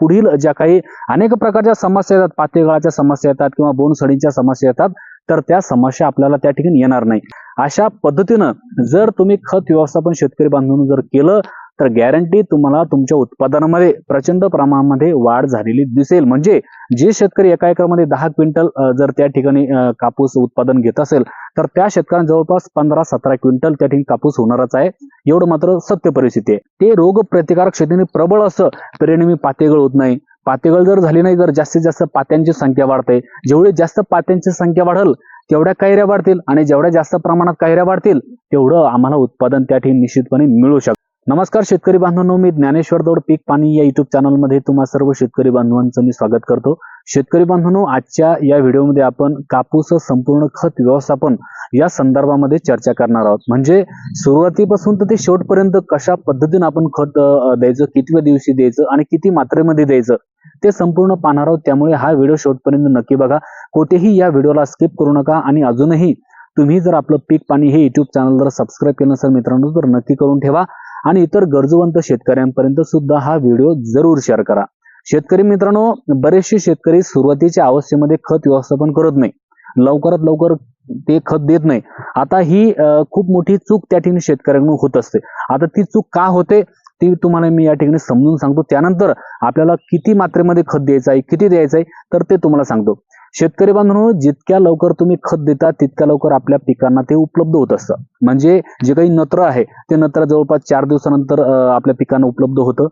पुढील ज्या काही अनेक प्रकारच्या समस्या येतात पातेगळाच्या समस्या येतात किंवा बोनसडीच्या समस्या येतात तर त्या समस्या आपल्याला त्या ठिकाणी येणार नाही. अशा पद्धतीनं जर तुम्ही खत व्यवस्थापन शेतकरी बांधून जर केलं तर गॅरंटी तुम्हाला तुमच्या उत्पादनामध्ये प्रचंड प्रमाणामध्ये वाढ झालेली दिसेल. म्हणजे जे शेतकरी एका एकरमध्ये दहा क्विंटल जर त्या ठिकाणी कापूस उत्पादन घेत असेल तर त्या शेतकऱ्यांना जवळपास पंधरा सतरा क्विंटल त्या ठिकाणी कापूस होणारच आहे. एवढं मात्र सत्य परिस्थिती आहे. ते रोग प्रतिकारक शेतीने प्रबळ असं परिणामी पातेगळ होत नाही. पातेगळ जर झाली नाही तर जास्तीत जास्त पात्यांची संख्या वाढते. जेवढी जास्त पात्यांची संख्या वाढल तेवढ्या कैऱ्या वाढतील आणि जेवढ्या जास्त प्रमाणात कैऱ्या वाढतील तेवढं आम्हाला उत्पादन त्या ठिकाणी निश्चितपणे मिळू शकतं नमस्कार शेतकरी बांधवांनो मी ज्ञानेश्वर दौड पीक पाणी या युट्यूब चॅनलमध्ये तुम्हा सर्व शेतकरी बांधवांचं मी स्वागत करतो. शेतकरी बांधवांनो आजच्या या व्हिडिओमध्ये आपण कापूस संपूर्ण खत व्यवस्थापन या संदर्भामध्ये चर्चा करणार आहोत. म्हणजे सुरुवातीपासून तर ते शेवटपर्यंत कशा पद्धतीने आपण खत द्यायचं कितव्या दिवशी द्यायचं आणि किती मात्रेमध्ये द्यायचं ते संपूर्ण पाहणार आहोत. त्यामुळे हा व्हिडिओ शेवटपर्यंत नक्की बघा. कोठेही या व्हिडिओला स्किप करू नका आणि अजूनही तुम्ही जर आपलं पीक पाणी हे युट्यूब चॅनल जर सबस्क्राईब केलं नसेल मित्रांनो तर नक्की करून ठेवा. आणि इतर गरजवंत शेतकऱ्यांपर्यंत सुद्धा हा व्हिडिओ जरूर शेअर करा. शेतकरी मित्रांनो बरेचसे शेतकरी सुरुवातीच्या अवस्थेमध्ये खत व्यवस्थापन करत नाही. लवकरात लवकर ते खत देत नाही. आता ही खूप मोठी चूक त्या ठिकाणी शेतकऱ्यांकडून होत असते. आता ती चूक का होते ती तुम्हाला मी या ठिकाणी समजून सांगतो. त्यानंतर आपल्याला किती मात्रेमध्ये खत द्यायचं आहे किती द्यायचं आहे तर ते तुम्हाला सांगतो. शेतकरी बांधवांनो जितक्या लवकर तुम्ही खत देता तितक्या लवकर आपल्या पिकांना ते उपलब्ध होत असतं. म्हणजे जे काही नत्र आहे ते नत्र जवळपास चार दिवसानंतर आपल्या पिकांना उपलब्ध होतं.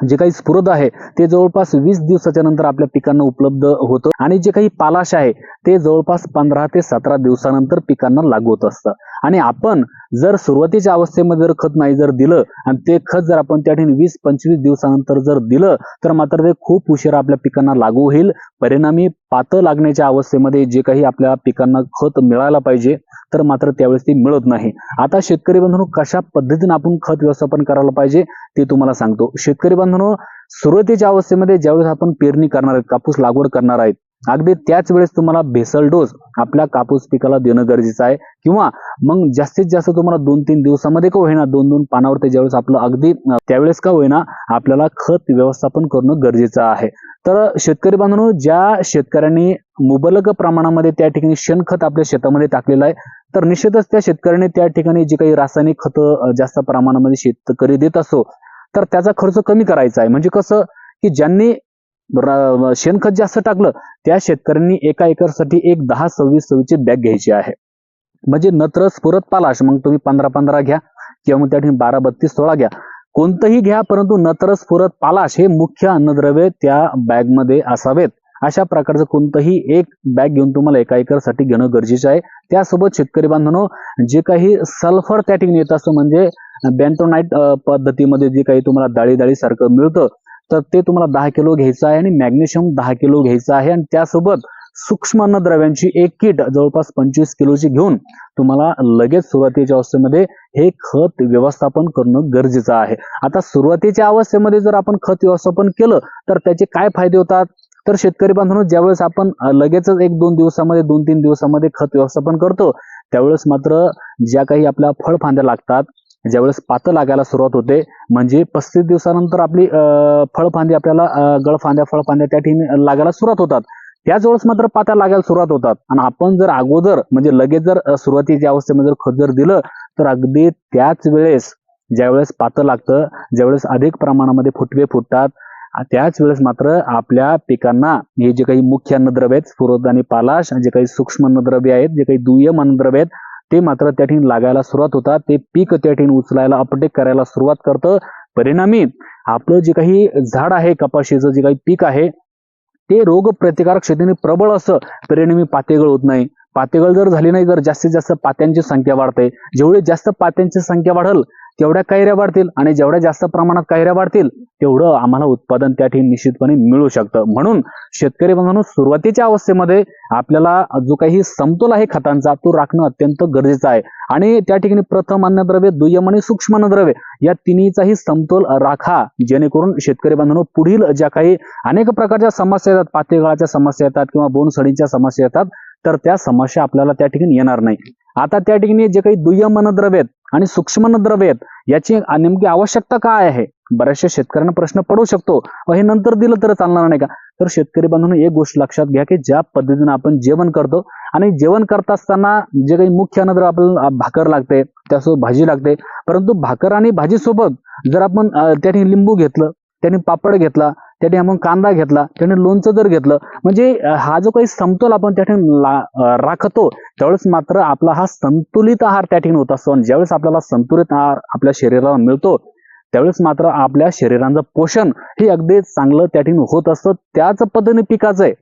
जे काही स्फुरद आहे ते जवळपास वीस दिवसाच्या नंतर आपल्या पिकांना उपलब्ध होतं. आणि जे काही पालाश आहे ते जवळपास पंधरा ते सतरा दिवसानंतर पिकांना लागू होत असतं. आणि आपण जर सुरुवातीच्या अवस्थेमध्ये जर खत नाही जर दिलं आणि ते खत जर आपण त्या ठिकाणी वीस पंचवीस दिवसानंतर जर दिलं तर मात्र ते खूप उशिरा आपल्या पिकांना लागू होईल. परिणामी पातं लागण्याच्या अवस्थेमध्ये जे काही आपल्या पिकांना खत मिळायला पाहिजे तर मात्र त्यावेळेस ते मिळत नाही. आता शेतकरी बांधवांनो कशा पद्धतीने आपण खत व्यवस्थापन करायला पाहिजे ते तुम्हाला सांगतो. शेतकरी बांधवांनो सुरुवातीच्या अवस्थेमध्ये ज्यावेळेस आपण पेरणी करणार आहेत कापूस लागवड करणार आहेत अगदी त्याच वेळेस तुम्हाला भेसल डोस आपल्या कापूस पिकाला देणं गरजेचं आहे. किंवा मग जास्तीत जास्त तुम्हाला दोन तीन दिवसामध्ये का होईना दोन दोन पानावरती ज्यावेळेस आपलं अगदी त्यावेळेस का होईना आपल्याला खत व्यवस्थापन करणं गरजेचं आहे. तर शेतकरी बांधवांनो ज्या शेतकऱ्यांनी मुबलक प्रमाणामध्ये त्या ठिकाणी शेणखत आपल्या शेतामध्ये टाकलेलं आहे तर निश्चितच त्या शेतकऱ्याने त्या ठिकाणी जे काही रासायनिक खतं जास्त प्रमाणामध्ये शेतकरी देत असो तर त्याचा खर्च कमी करायचा आहे. म्हणजे कसं की ज्यांनी शेणखत जास्त टाकलं त्या शेतकऱ्यांनी एका एकरसाठी एक दहा सव्वीस सव्वीसची बॅग घ्यायची आहे. म्हणजे नत्र स्फुरत पालाश मग तुम्ही पंधरा पंधरा घ्या किंवा मग त्या ठिकाणी बारा बत्तीस सोळा घ्या. कोणतंही घ्या परंतु नत्र स्फुरत पालाश हे मुख्य अन्नद्रव्य त्या बॅगमध्ये असावेत. अशा प्रकारचं कोणतंही एक बॅग घेऊन तुम्हाला एका एकरसाठी घेणं गरजेचं आहे. त्यासोबत शेतकरी बांधवांनो जे काही सल्फर त्या ठिकाणी येत असतं म्हणजे बँटोनाईट पद्धतीमध्ये जे काही तुम्हाला दाळी दाळी सारखं मिळतं तर ते तुम्हाला दहा किलो घ्यायचं आहे आणि मॅग्नेशियम दहा किलो घ्यायचं आहे. आणि त्यासोबत सूक्ष्म अन्नद्रव्यांची एक किट जवळपास पंचवीस किलोची घेऊन तुम्हाला लगेच सुरुवातीच्या अवस्थेमध्ये हे खत व्यवस्थापन करणं गरजेचं आहे. आता सुरुवातीच्या अवस्थेमध्ये जर आपण खत व्यवस्थापन केलं तर त्याचे काय फायदे होतात? तर शेतकरी बांधवांनो ज्यावेळेस आपण लगेचच एक दोन दिवसामध्ये दोन तीन दिवसामध्ये खत व्यवस्थापन करतो त्यावेळेस मात्र ज्या काही आपल्या फळफांद्या लागतात ज्यावेळेस पातं लागायला सुरुवात होते म्हणजे पस्तीस दिवसानंतर आपली फळफांदी आपल्याला गळफांद्या फळफांद्या त्या ठिकाणी लागायला सुरुवात होतात. त्याच वेळेस मात्र पात्या लागायला सुरुवात होतात. आणि आपण जर अगोदर म्हणजे लगेच जर सुरुवातीच्या अवस्थेमध्ये जर खत जर दिलं तर अगदी त्याच वेळेस ज्यावेळेस पातं लागतं ज्यावेळेस अधिक प्रमाणामध्ये फुटवे फुटतात त्याच वेळेस मात्र आपल्या पिकांना हे जे काही मुख्य अन्नद्रव्य आहेत स्फुरद आणि पालाश जे काही सूक्ष्म अन्नद्रव्य आहेत जे काही दुय्यम अन्नद्रव्य आहेत ते मात्र त्या ठिकाणी लागायला सुरुवात होतात. ते पीक त्या ठिकाणी उचलायला अपटेक करायला सुरुवात करतं. परिणामी आपलं जे काही झाड आहे कपाशीचं जे काही पीक आहे ते रोग प्रतिकारक शेतीने प्रबळ असं परिणामी पातेगळ होत नाही. पातेगळ जर झाली नाही तर जास्तीत जास्त पात्यांची संख्या वाढते. जेवढी जास्त पात्यांची संख्या वाढल तेवढ्या कैऱ्या वाढतील आणि जेवढ्या जास्त प्रमाणात कैऱ्या वाढतील तेवढं आम्हाला उत्पादन त्या ठिकाणी निश्चितपणे मिळू शकतं. म्हणून शेतकरी बांधवांनो सुरुवातीच्या अवस्थेमध्ये आपल्याला जो काही समतोल आहे खतांचा तो राखणं अत्यंत गरजेचं आहे. आणि त्या ठिकाणी प्रथम अन्नद्रव्य दुय्यम आणि सूक्ष्म अन्नद्रव्य या तिन्हीचाही समतोल राखा जेणेकरून शेतकरी बांधवांनो पुढील ज्या काही अनेक प्रकारच्या समस्या येतात पातळीगाळाच्या समस्या येतात किंवा बोनसडीच्या समस्या येतात तर त्या समस्या आपल्याला त्या ठिकाणी येणार नाही. आता त्या ठिकाणी जे काही दुय्यम अन्नद्रव्य आहेत आणि सूक्ष्म द्रव्य आहेत याची नेमकी आवश्यकता काय आहे? बऱ्याचशा शेतकऱ्यांना प्रश्न पडू शकतो. व हे नंतर दिलं तर चालणार नाही का? तर शेतकरी बांधून एक गोष्ट लक्षात घ्या की ज्या पद्धतीने आपण जेवण करतो आणि जेवण करत असताना जे काही मुख्य अन्नद्रव्य आपल्याला भाकर लागते त्यासोबत भाजी लागते. परंतु भाकर आणि भाजीसोबत जर आपण त्याने लिंबू घेतलं त्याने पापड घेतला त्या ठिकाणी आपण कांदा घेतला त्याने लोणचं जर घेतलं म्हणजे हा जो काही समतोल आपण त्या ठिकाणी राखतो त्यावेळेस मात्र आपला हा संतुलित आहार त्या ठिकाणी होत असतो आणि ज्यावेळेस आपल्याला संतुलित आहार आपल्या शरीराला मिळतो त्यावेळेस मात्र आपल्या शरीराचं पोषण हे अगदी चांगलं त्या ठिकाणी होत असतं. त्याच पद्धतीने पिकाचं आहे.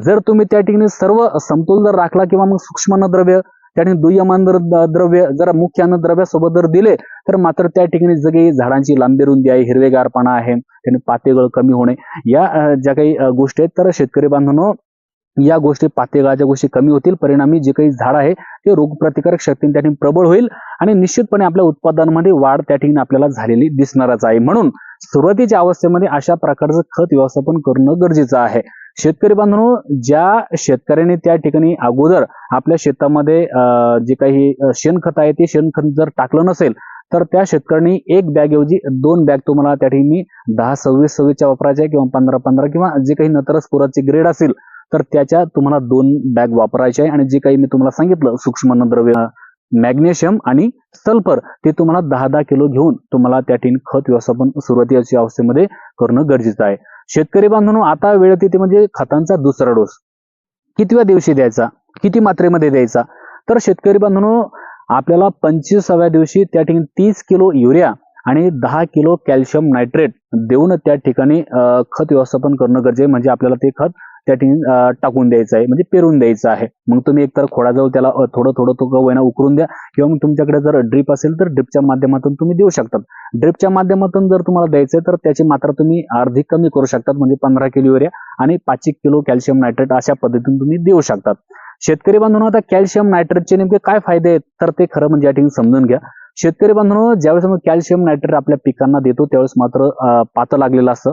जर तुम्ही त्या ठिकाणी सर्व समतोल जर राखला किंवा मग सूक्ष्म द्रव्य त्या ठिकाणी दुय्यमान द्रव्य जर मुख्य अन्नद्रव्यासोबत जर दिले तर मात्र त्या ठिकाणी जे काही झाडांची लांबी रुंदी आहे हिरवेगारपणा आहे त्याने पातेगळ कमी होणे. या ज्या काही गोष्टी आहेत तर शेतकरी बांधवांनो या गोष्टी पातेगळाच्या गोष्टी कमी होतील. परिणामी जे काही झाड आहे ते रोगप्रतिकारक शक्ती त्या ठिकाणी प्रबळ होईल आणि निश्चितपणे आपल्या उत्पादनामध्ये वाढ त्या ठिकाणी आपल्याला झालेली दिसणारच आहे. म्हणून सुरुवातीच्या अवस्थेमध्ये अशा प्रकारचं खत व्यवस्थापन करणं गरजेचं आहे. शेतकरी बांधवांनो ज्या शेतकऱ्याने त्या ठिकाणी अगोदर आपल्या शेतामध्ये जे काही शेणखत आहे ते शेणखत जर टाकलं नसेल तर त्या शेतकऱ्यांनी एक बॅग ऐवजी दोन बॅग तुम्हाला त्या ठिकाणी दहा सव्वीस सव्वीसच्या वापरायच्या किंवा पंधरा पंधरा किंवा जे काही नतरस पुराचे ग्रेड असेल तर त्याच्या तुम्हाला दोन बॅग वापरायचे आहे. आणि जे काही मी तुम्हाला सांगितलं सूक्ष्म द्रव्य मॅग्नेशियम आणि सल्फर ते तुम्हाला दहा दहा किलो घेऊन तुम्हाला त्या ठिकाणी खत व्यवस्थापन सुरुवातीच्या अवस्थेमध्ये करणं गरजेचं आहे. शेतकरी बांधून आता वेळ येते म्हणजे खतांचा दुसरा डोस कितव्या दिवशी द्यायचा? किती मात्रेमध्ये द्यायचा? तर शेतकरी बांधून आपल्याला पंचवीसाव्या दिवशी त्या ठिकाणी तीस किलो युरिया आणि दहा किलो कॅल्शियम नायट्रेट देऊन त्या ठिकाणी खत व्यवस्थापन करणं गरजेचं आहे. म्हणजे आपल्याला ते खत त्या ठिकाणी टाकून द्यायचं आहे. म्हणजे पेरून द्यायचं आहे. मग तुम्ही एकतर खोडाजवळ त्याला थोडं थोडं तो वैना उकरून द्या. किंवा मग तुमच्याकडे जर ड्रिप असेल तर ड्रिपच्या माध्यमातून तुम्ही देऊ शकतात. ड्रिपच्या माध्यमातून जर तुम्हाला द्यायचं आहे तर त्याची मात्रा तुम्ही अर्धी कमी करू शकतात. म्हणजे पंधरा किलो युरिया आणि पाच एक किलो कॅल्शियम नायट्रेट अशा पद्धतीने तुम्ही देऊ शकतात. शेतकरी बांधवांना आता कॅल्शियम नायट्रेटचे नेमके काय फायदे आहेत? तर ते खरं म्हणजे या ठिकाणी समजून घ्या. शेतकरी बांधवांनो ज्यावेळेस आपण कॅल्शियम नायट्रेट आपल्या पिकांना देतो त्यावेळेस मात्र पातळ पातं लागलेलं असतं.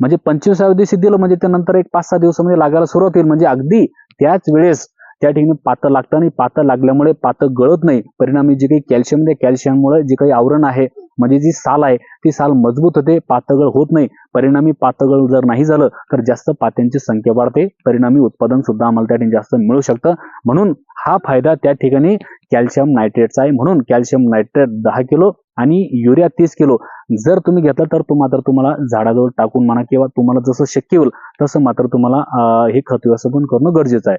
म्हणजे पंचवीसाव्या दिवशी दिलं म्हणजे त्यानंतर एक पाच सहा दिवसामध्ये लागायला सुरुवात होईल. म्हणजे अगदी त्याच वेळेस त्या ठिकाणी पातं लागतं आणि पातं लागल्यामुळे पातं गळत नाही. परिणामी जे काही कॅल्शियम आहे कॅल्शियममुळे जे काही आवरण आहे म्हणजे जी साल आहे ती साल मजबूत होते पातगळ होत नाही. परिणामी पातगळ जर नाही झालं तर जास्त पात्यांची संख्या वाढते. परिणामी उत्पादन सुद्धा आम्हाला त्या ठिकाणी जास्त मिळू शकतं. म्हणून हा फायदा त्या ठिकाणी कॅल्शियम नायट्रेटचा आहे. म्हणून कॅल्शियम नायट्रेट दहा किलो आणि युरिया तीस किलो. जर तुम्ही घेतला तर तो मात्र तुम्हाला झाडाजवळ टाकून म्हणा किंवा तुम्हाला जसं शक्य होईल तसं मात्र तुम्हाला हे खत व्यवस्थापन करणं गरजेचं आहे.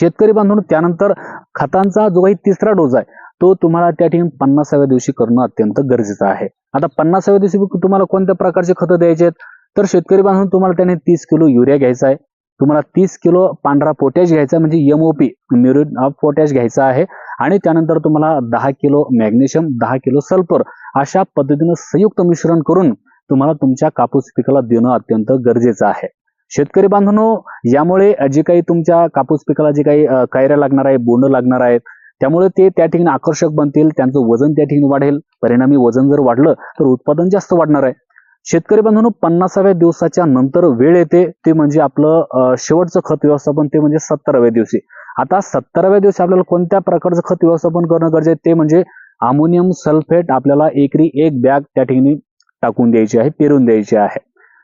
शेतकरी बांधून त्यानंतर खतांचा जो काही तिसरा डोस आहे तो तुम्हाला त्या ठिकाणी पन्नासाव्या दिवशी करणं अत्यंत गरजेचं आहे. आता पन्नासाव्या दिवशी तुम्हाला कोणत्या प्रकारचे खतं द्यायचे आहेत? तर शेतकरी बांधून तुम्हाला त्याने तीस किलो युरिया घ्यायचा आहे. तुम्हाला तीस किलो पांढरा पोटॅश घ्यायचा म्हणजे एमओपी म्युरिन ऑफ पोटॅश घ्यायचा आहे. आणि त्यानंतर तुम्हाला दहा किलो मॅग्नेशियम दहा किलो सल्फर अशा पद्धतीनं संयुक्त मिश्रण करून तुम्हाला तुमच्या कापूस पिकाला देणं अत्यंत गरजेचं आहे. शेतकरी बांधवनो यामुळे जे काही तुमच्या कापूस पिकाला जे काही कायऱ्या लागणार आहे बोंड लागणार आहेत त्यामुळे ते त्या ठिकाणी आकर्षक बनतील त्यांचं वजन त्या ठिकाणी वाढेल. परिणामी वजन जर वाढलं तर उत्पादन जास्त वाढणार आहे. शेतकरी बांधवांनो पन्नासाव्या दिवसाच्या नंतर वेळ येते ते म्हणजे आपलं शेवटचं खत व्यवस्थापन ते म्हणजे सत्तराव्या दिवशी. आता सत्तराव्या दिवशी आपल्याला कोणत्या प्रकारचं खत व्यवस्थापन करणं गरजेचं आहे ते म्हणजे अमोनियम सल्फेट आपल्याला एकरी एक बॅग त्या ठिकाणी टाकून द्यायची आहे पेरून द्यायची आहे.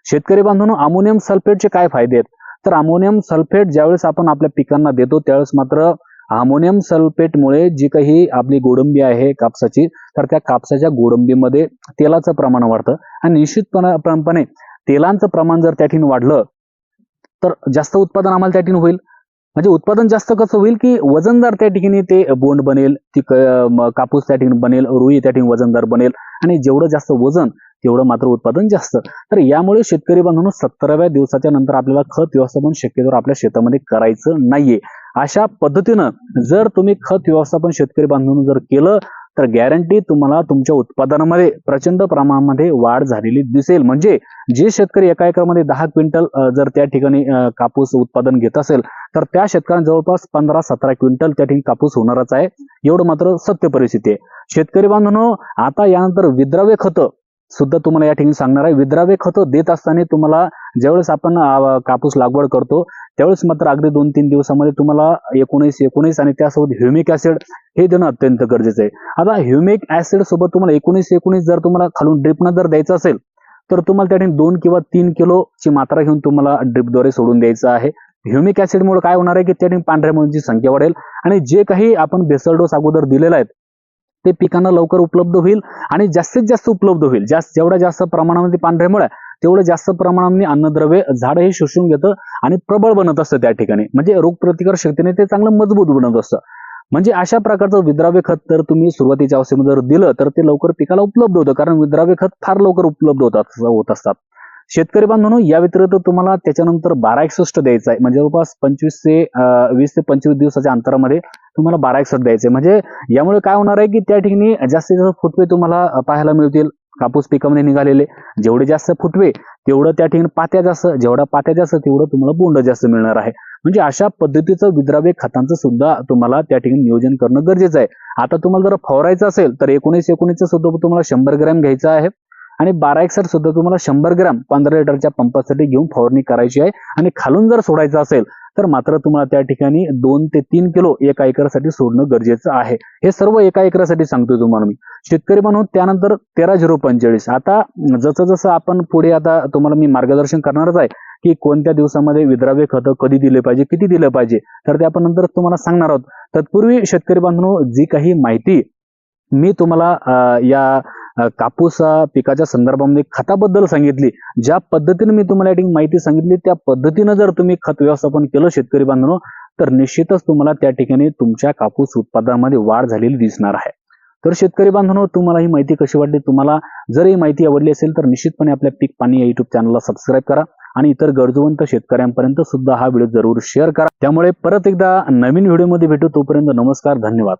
शेतकरी बांधवांनो अमोनियम सल्फेटचे काय फायदे आहेत? तर अमोनियम सल्फेट ज्यावेळेस आपण आपल्या पिकांना देतो त्यावेळेस मात्र अमोनियम सल्फेटमुळे जी काही आपली गोडंबी आहे कापसाची तर त्या कापसाच्या गोडंबीमध्ये तेलाचं प्रमाण वाढतं. आणि निश्चितपणे तेलांचं प्रमाण जर त्या ठिकाणी वाढलं तर जास्त उत्पादन आम्हाला त्या ठिकाणी होईल. म्हणजे उत्पादन जास्त कसं होईल की वजनदार त्या ठिकाणी ते बोंड बनेल ती कापूस त्या ठिकाणी बनेल रुई त्या ठिकाणी वजनदार बनेल आणि जेवढं जास्त वजन तेवढं मात्र उत्पादन जास्त. तर यामुळे शेतकरी बांधवांनो सत्तराव्या दिवसाच्या नंतर आपल्याला खत व्यवस्थापन शक्यतोवर आपल्या शेतामध्ये करायचं नाहीये. अशा पद्धतीनं जर तुम्ही खत व्यवस्थापन शेतकरी बांधवांनो जर केलं तर गॅरंटी तुम्हाला तुमच्या उत्पादनामध्ये प्रचंड प्रमाणामध्ये वाढ झालेली दिसेल. म्हणजे जे शेतकरी एका एकरमध्ये दहा क्विंटल जर त्या ठिकाणी कापूस उत्पादन घेत असेल तर त्या शेतकऱ्यांना जवळपास पंधरा सतरा क्विंटल त्या ठिकाणी कापूस होणारच आहे. एवढं मात्र सत्य परिस्थिती आहे. शेतकरी बांधवांनो आता यानंतर विद्राव्य खतं सुद्धा तुम्हाला या ठिकाणी सांगणार आहे. विद्राव्य खतं देत असताना तुम्हाला ज्यावेळेस आपण कापूस लागवड करतो त्यावेळेस मात्र अगदी दोन तीन दिवसामध्ये तुम्हाला एकोणीस एकोणीस आणि त्यासोबत ह्युमिक ऍसिड हे देणं अत्यंत गरजेचं आहे. आता ह्युमिक ऍसिड सोबत तुम्हाला एकोणीस एकोणीस जर तुम्हाला खालून ड्रिपनं जर द्यायचं असेल तर तुम्हाला त्या ठिकाणी दोन किंवा तीन किलोची मात्रा घेऊन तुम्हाला ड्रिपद्वारे सोडून द्यायचं आहे. ह्युमिक ऍसिडमुळे काय होणार आहे की त्या ठिकाणी पांढऱ्या मुळांची संख्या वाढेल आणि जे काही आपण बेसल डोस अगोदर दिलेला आहे ते पिकांना लवकर उपलब्ध होईल आणि जास्तीत जास्त उपलब्ध होईल. जास्त जेवढ्या जास्त प्रमाणामध्ये पांढऱ्या मुळ्या तेवढं जास्त प्रमाणामध्ये अन्नद्रव्य झाड हे शोषून घेतं आणि प्रबळ बनत असतं त्या ठिकाणी. म्हणजे रोगप्रतिकार शक्तीने ते चांगलं मजबूत बनत असतं. म्हणजे अशा प्रकारचं विद्राव्य खत जर तुम्ही सुरुवातीच्या अवस्थेमध्ये जर दिलं तर ते लवकर पिकाला उपलब्ध होतं. कारण विद्राव्य खत फार लवकर उपलब्ध होतात होत असतात. शेतकरी बांधवांनो या व्यतिरिक्त तुम्हाला त्याच्यानंतर बारा एकसष्ट द्यायचं आहे. म्हणजे जवळपास पंचवीस ते वीस ते पंचवीस दिवसाच्या अंतरामध्ये तुम्हाला बारा एकसष्ट द्यायचं आहे. म्हणजे यामुळे काय होणार आहे की त्या ठिकाणी जास्तीत जास्त फुटवे तुम्हाला पाहायला मिळतील. कापूस पिकामध्ये निघालेले. जेवढे जास्त फुटवे तेवढं त्या ठिकाणी पात्या जास्त जेवढा पात्या जास्त तेवढं तुम्हाला बोंड जास्त मिळणार आहे. म्हणजे अशा पद्धतीचं विद्राव्य खतांचं सुद्धा तुम्हाला त्या ठिकाणी नियोजन करणं गरजेचं आहे. आता तुम्हाला जर फवारायचं असेल तर एकोणीस एकोणीसचं सुद्धा तुम्हाला शंभर ग्रॅम घ्यायचं आहे. आणि बारा एकसठ सुद्धा तुम्हाला शंभर ग्राम पंधरा लिटरच्या पंपासाठी घेऊन फवारणी करायची आहे. आणि खालून जर सोडायचं असेल तर मात्र तुम्हाला त्या ठिकाणी दोन ते तीन किलो एका एकरासाठी सोडणं गरजेचं आहे. हे सर्व एका एकरासाठी सांगतोय तुम्हाला मी. शेतकरी म्हणून त्यानंतर तेरा झिरो पंचेचाळीस. आता जसं जसं आपण पुढे आता तुम्हाला मी मार्गदर्शन करणारच आहे की कोणत्या दिवसामध्ये विद्राव्य खतं कधी दिले पाहिजे किती दिलं पाहिजे तर ते आपण नंतर तुम्हाला सांगणार आहोत. तत्पूर्वी शेतकरी बांधव जी काही माहिती मी तुम्हाला या कापूस पिकाच्या संदर्भामध्ये खताबद्दल सांगितली. ज्या पद्धतीने मी तुम्हाला या ठिकाणी माहिती सांगितली त्या पद्धतीनं जर तुम्ही खत व्यवस्थापन केलं शेतकरी बांधव तर निश्चितच तुम्हाला त्या ठिकाणी तुमच्या कापूस उत्पादनामध्ये वाढ झालेली दिसणार आहे. तर शेतकरी बांधवांनो तुम्हाला ही माहिती कशी वाटली? तुम्हाला जर ही माहिती आवडली असेल तर निश्चितपणे आपल्या पीक पाणी या युट्यूब चॅनलला सबस्क्राईब करा आणि इतर गरजवंत शेतकऱ्यांपर्यंत सुद्धा हा व्हिडिओ जरूर शेअर करा. त्यामुळे परत एकदा नवीन व्हिडिओमध्ये भेटू तोपर्यंत नमस्कार धन्यवाद.